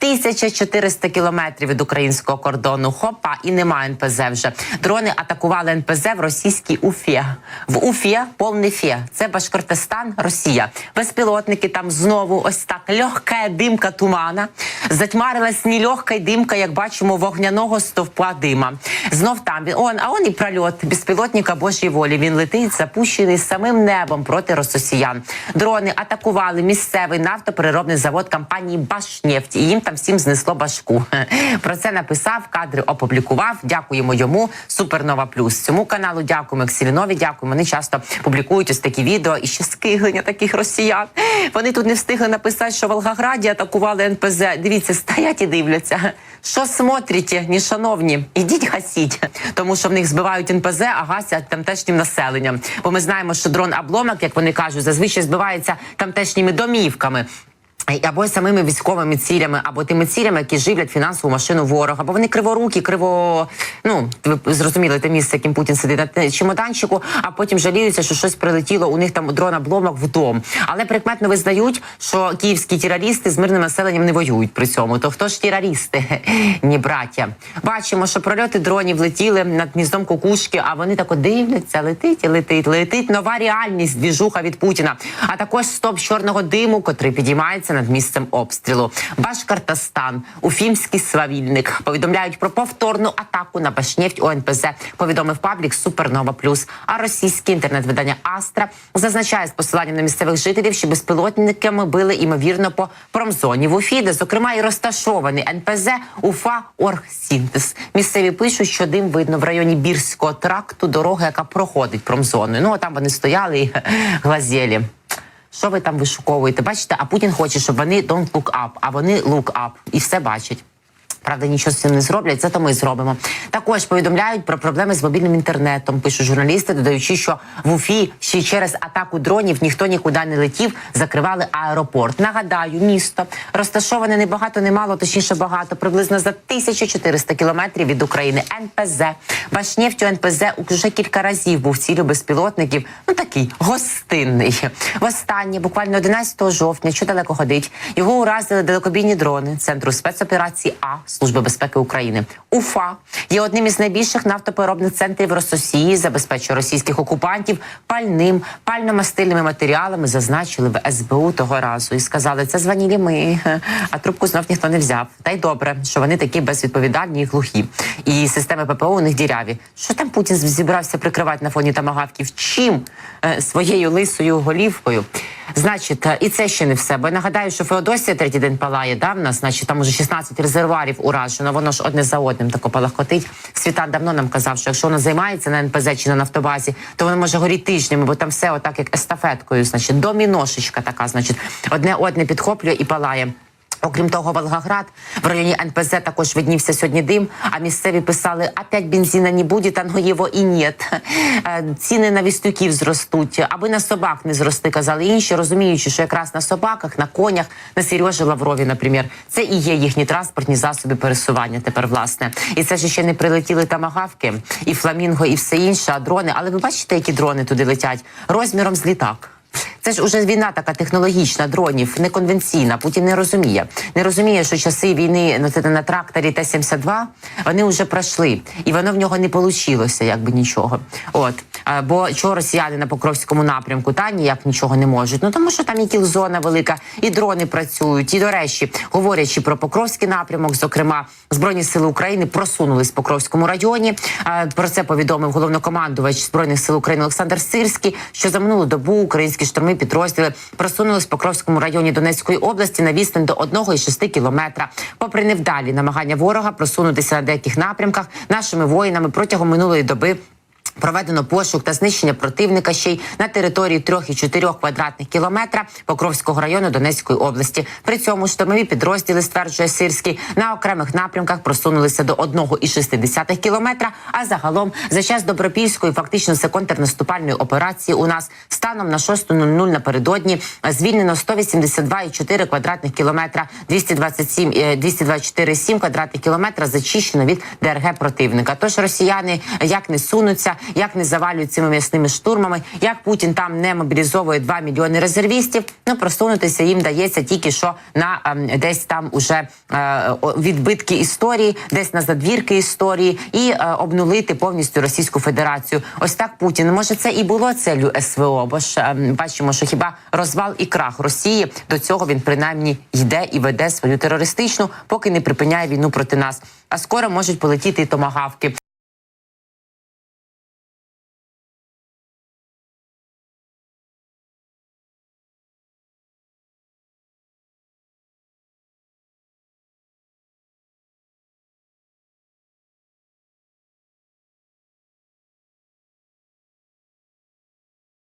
1400 кілометрів від українського кордону. Хопа, і немає НПЗ вже. Дрони атакували НПЗ в російській Уфі. В Уфі повний фє. Це Башкортостан, Росія. Безпілотники там знову ось так легка димка тумана. Затьмарилась не легка димка, як бачимо, вогняного стовпа дима. Знов там він он, а он і прольот безпілотника Божої волі. Він летить, запущений самим небом проти росіян. Дрони атакували місцевий нафтопереробний завод компанії Башнефть. І їм там всім знесло башку. Про це написав, кадри опублікував. Дякуємо йому. Супернова плюс. Цьому каналу дякуємо Ксілінові. Дякуємо. Вони часто публікують ось такі відео і ще скиглення таких росіян. Вони тут не встигли написати, що в Волгограді атакували НПЗ. Дивіться, стоять і дивляться. Що смотрите, ні шановні, ідіть гасіть, тому що в них збивають НПЗ, а гасять тамтешнім населенням. Бо ми знаємо, що дрон обломок, як вони кажуть, зазвичай збивається тамтешніми домівками. Або самими військовими цілями, або тими цілями, які живлять фінансову машину ворога, або вони криворукі, криво. Ну ви зрозуміли те місце, яким Путін сидить на чемоданчику, а потім жаліються, що щось прилетіло. У них там дрон обломок в. Але прикметно визнають, що київські терористи з мирним населенням не воюють при цьому. То хто ж терористи? Ні, браття. Бачимо, що прольоти дронів летіли над гніздом кукушки, а вони тако дивляться, летить і летить, летить нова реальність, двіжуха від Путіна. А також стоп чорного диму, котрий підіймається над місцем обстрілу. Башкортостан, Уфімський свавільник повідомляють про повторну атаку на Башнефть ОНПЗ. Повідомив паблік Супернова Плюс. А російське інтернет-видання Астра зазначає з посиланням на місцевих жителів, що безпілотниками били імовірно по промзоні в Уфі, де зокрема і розташований НПЗ Уфа Оргсінтез. Місцеві пишуть, що дим видно в районі Бірського тракту, дороги, яка проходить промзоною. Ну а там вони стояли і глазєлі. Що ви там вишуковуєте? Бачите, а Путін хоче, щоб вони don't look up, а вони look up. і все бачать. Правда, нічого з цим не зроблять, це то ми зробимо. Також повідомляють про проблеми з мобільним інтернетом. Пишуть журналісти, додаючи, що в Уфі ще через атаку дронів ніхто нікуди не летів, закривали аеропорт. Нагадаю, місто розташоване не багато, не точніше багато, приблизно за 1400 кілометрів від України. НПЗ Башнефть НПЗ вже кілька разів був цілю безпілотників. Ну такий гостинний. Востаннє, буквально 11 жовтня, що далеко ходить, його уразили далекобійні дрони центру спецоперації А Служби безпеки України. Уфа є одним із найбільших нафтопереробних центрів Рососії, забезпечує російських окупантів пальним, пально-мастильними матеріалами. Зазначили в СБУ того разу і сказали, це званілі ми, а трубку знов ніхто не взяв. Та й добре, що вони такі безвідповідальні і глухі. І системи ППО у них діряві. Що там Путін зібрався прикривати на фоні тамагавків? Чим Е, своєю лисою голівкою? Значить, е, і це ще не все. Бо я нагадаю, що Феодосія третій день палає, да, в нас, значить, там уже 16 резервуарів уражено, воно ж одне за одним тако палахкотить. Світан давно нам казав, що якщо воно займається на НПЗ чи на нафтобазі, то воно може горіти тижнями, бо там все отак, як естафеткою, значить, доміношечка така, значить, одне одне підхоплює і палає. Окрім того, Волгоград в районі НПЗ також виднівся сьогодні дим. А місцеві писали: опять бензина не буде, та ну його і нет. Е, Ціни на вістюків зростуть, аби на собак не зрости, казали інші, розуміючи, що якраз на собаках, на конях, на Сережі Лаврові, наприклад, це і є їхні транспортні засоби пересування. Тепер власне, і це ж ще не прилетіли тамагавки, і фламінго, і все інше, а дрони. Але ви бачите, які дрони туди летять розміром з літак. Це ж уже війна така технологічна, дронів, неконвенційна. Путін не розуміє. Не розуміє, що часи війни ну, це на тракторі Т-72, вони вже пройшли. І воно в нього не вийшло, якби нічого. От. Бо чого росіяни на Покровському напрямку та ніяк нічого не можуть? Ну тому що там і кілзона велика, і дрони працюють. І, до речі, говорячи про Покровський напрямок, зокрема, Збройні сили України просунулись в Покровському районі. Про це повідомив головнокомандувач Збройних сил України Олександр Сирський, що за минулу добу українські штурми підрозділи просунулись в Покровському районі Донецької області на відстань до 1,6 кілометра. Попри невдалі намагання ворога просунутися на деяких напрямках, нашими воїнами протягом минулої доби. Проведено пошук та знищення противника ще й на території 3,4 квадратних кілометра Покровського району Донецької області. При цьому штурмові підрозділи стверджує Сирський на окремих напрямках просунулися до 1,6 кілометра. А загалом за час добропільської, фактично це контрнаступальної операції, у нас станом на 6.00 напередодні звільнено 182,4 квадратних кілометра, 227, е, 224,7 квадратних кілометра зачищено від ДРГ противника. Тож росіяни як не сунуться, як не завалюють цими м'ясними штурмами, як Путін там не мобілізовує 2 мільйони резервістів. Ну просунутися їм дається тільки що на ем, десь там уже е, відбитки історії, десь на задвірки історії, і е, обнулити повністю Російську Федерацію. Ось так Путін. Може, це і було целью СВО, бо ж ем, бачимо, що хіба розвал і крах Росії до цього він принаймні йде і веде свою терористичну, поки не припиняє війну проти нас. А скоро можуть полетіти і томагавки.